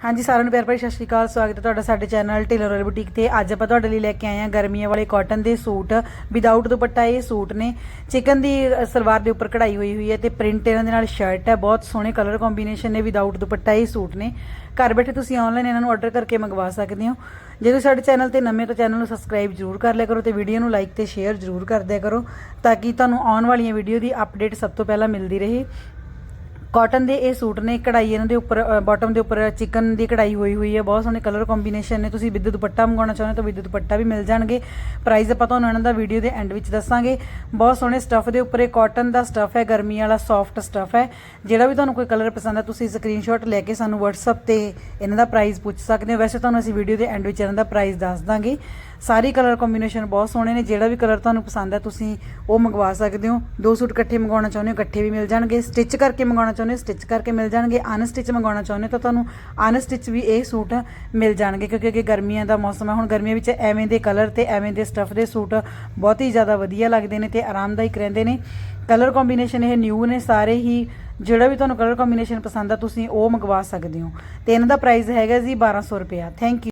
ਹਾਂਜੀ, ਸਾਰਿਆਂ ਨੂੰ ਪਿਆਰ ਭਰੀ ਸਤਿ ਸ਼੍ਰੀ ਅਕਾਲ, ਸਵਾਗਤ ਹੈ ਤੁਹਾਡਾ ਸਾਡੇ ਚੈਨਲ ਟੇਲਰ ਰੋਇਲ ਬੁਟੀਕ ਤੇ। ਅੱਜ ਆਪਾਂ ਤੁਹਾਡੇ ਲਈ ਲੈ ਕੇ ਆਏ ਹਾਂ ਗਰਮੀਆਂ ਵਾਲੇ ਕਾਟਨ ਦੇ ਸੂਟ। ਵਿਦਆਊਟ ਦੁਪੱਟਾ ਇਹ ਸੂਟ ਨੇ। ਚਿਕਨ ਦੀ ਸਲਵਾਰ ਦੇ ਉੱਪਰ ਕਢਾਈ ਹੋਈ ਹੋਈ ਹੈ ਤੇ ਪ੍ਰਿੰਟ ਇਹਨਾਂ ਦੇ ਨਾਲ ਸ਼ਰਟ ਹੈ। ਬਹੁਤ ਸੋਹਣੇ ਕਲਰ ਕੰਬੀਨੇਸ਼ਨ ਨੇ ਵਿਦਆਊਟ ਦੁਪੱਟਾ ਇਹ ਸੂਟ ਨੇ। ਘਰ ਬੈਠੇ ਤੁਸੀਂ ਆਨਲਾਈਨ ਇਹਨਾਂ ਨੂੰ ਆਰਡਰ ਕਰਕੇ ਮੰਗਵਾ ਸਕਦੇ ਹੋ। ਜੇ ਤੁਸੀਂ ਸਾਡੇ ਚੈਨਲ ਤੇ ਨਵੇਂ ਤਾਂ ਚੈਨਲ ਨੂੰ ਸਬਸਕ੍ਰਾਈਬ ਜ਼ਰੂਰ ਕਰ ਲਿਆ ਕਰੋ ਤੇ ਵੀਡੀਓ ਨੂੰ ਲਾਈਕ ਤੇ ਸ਼ੇਅਰ ਜ਼ਰੂਰ ਕਰ ਦਿਆ ਕਰੋ ਤਾਂ ਕਿ ਤੁਹਾਨੂੰ ਆਉਣ ਵਾਲੀਆਂ ਵੀਡੀਓ ਦੀ ਅਪਡੇਟ ਸਭ ਤੋਂ ਪਹਿਲਾਂ ਮਿਲਦੀ ਰਹੇ। ਕਾਟਨ ਦੇ ਇਹ ਸੂਟ ਨੇ, ਕਢਾਈ ਇਹਨਾਂ ਦੇ ਉੱਪਰ ਬਾਟਮ ਦੇ ਉੱਪਰ ਚਿਕਨ ਦੀ ਕਢਾਈ ਹੋਈ ਹੋਈ ਹੈ, ਬਹੁਤ ਸੋਹਣੇ ਕਲਰ ਕੰਬੀਨੇਸ਼ਨ ਨੇ। ਤੁਸੀਂ ਵਿਦ ਦੁਪੱਟਾ ਮੰਗਵਾਉਣਾ ਚਾਹੁੰਦੇ ਹੋ ਤਾਂ ਵਿਦ ਦੁਪੱਟਾ ਵੀ ਮਿਲ ਜਾਣਗੇ। ਪ੍ਰਾਈਸ ਆਪਾਂ ਤੁਹਾਨੂੰ ਇਹਨਾਂ ਦਾ ਵੀਡੀਓ ਦੇ ਐਂਡ ਵਿੱਚ ਦੱਸਾਂਗੇ। ਬਹੁਤ ਸੋਹਣੇ ਸਟੱਫ ਦੇ ਉੱਪਰ ਇਹ ਕਾਟਨ ਦਾ ਸਟੱਫ ਹੈ, ਗਰਮੀ ਵਾਲਾ ਸੌਫਟ ਸਟੱਫ ਹੈ। ਜਿਹੜਾ ਵੀ ਤੁਹਾਨੂੰ ਕੋਈ ਕਲਰ ਪਸੰਦ ਹੈ ਤੁਸੀਂ ਸਕਰੀਨਸ਼ਾਟ ਲੈ ਕੇ ਸਾਨੂੰ WhatsApp ਤੇ ਇਹਨਾਂ ਦਾ ਪ੍ਰਾਈਸ ਪੁੱਛ ਸਕਦੇ ਹੋ। ਵੈਸੇ ਤੁਹਾਨੂੰ ਅਸੀਂ ਵੀਡੀਓ ਦੇ ਐਂਡ ਵਿੱਚ ਇਹਨਾਂ ਦਾ ਪ੍ਰਾਈਸ ਦੱਸ ਦਾਂਗੇ। ਸਾਰੀ ਕਲਰ ਕੰਬੀਨੇਸ਼ਨ ਬਹੁਤ ਸੋਹਣੇ ਨੇ। ਜਿਹੜਾ ਵੀ ਕਲਰ ਤੁਹਾਨੂੰ ਪਸੰਦ ਹੈ ਤੁਸੀਂ ਉਹ ਮੰਗਵਾ ਸਕਦੇ ਹੋ। ਦੋ ਸੂਟ ਇਕੱਠੇ ਮੰਗਵਾਉਣਾ ਚਾਹੁੰਦੇ ਹੋ, ਇਕੱਠੇ ਵੀ ਮਿਲ ਜਾਣਗੇ। ਸਟਿਚ ਕਰਕੇ ਮੰਗਵਾਉਣਾ ਚਾਹੁੰਦੇ ਹੋ ਸਟਿਚ ਕਰਕੇ ਮਿਲ ਜਾਣਗੇ। ਅਨਸਟਿਚ ਮੰਗਵਾਉਣਾ ਚਾਹੁੰਦੇ ਹੋ ਤਾਂ ਤੁਹਾਨੂੰ ਅਨਸਟਿਚ ਵੀ ਇਹ ਸੂਟ ਮਿਲ ਜਾਣਗੇ, ਕਿਉਂਕਿ ਅੱਗੇ ਗਰਮੀਆਂ ਦਾ ਮੌਸਮ ਹੈ। ਹੁਣ ਗਰਮੀਆਂ ਵਿੱਚ ਐਵੇਂ ਦੇ ਕਲਰ ਤੇ ਐਵੇਂ ਦੇ ਸਟੱਫ ਦੇ ਸੂਟ ਬਹੁਤ ਹੀ ਜ਼ਿਆਦਾ ਵਧੀਆ ਲੱਗਦੇ ਨੇ ਤੇ ਆਰਾਮਦਾਇਕ ਰਹਿੰਦੇ ਨੇ। ਕਲਰ ਕੰਬੀਨੇਸ਼ਨ ਇਹ ਨਿਊ ਨੇ, ਸਾਰੇ ਹੀ ਜਿਹੜਾ ਵੀ ਤੁਹਾਨੂੰ ਕਲਰ ਕੰਬੀਨੇਸ਼ਨ ਪਸੰਦ ਆ, ਤੁਸੀਂ ਉਹ ਮੰਗਵਾ ਸਕਦੇ ਹੋ। ਤੇ ਇਹਨਾਂ ਦਾ ਪ੍ਰਾਈਸ ਹੈਗਾ ਜੀ 1200 ਰੁਪਿਆ ਥੈਂਕ ਯੂ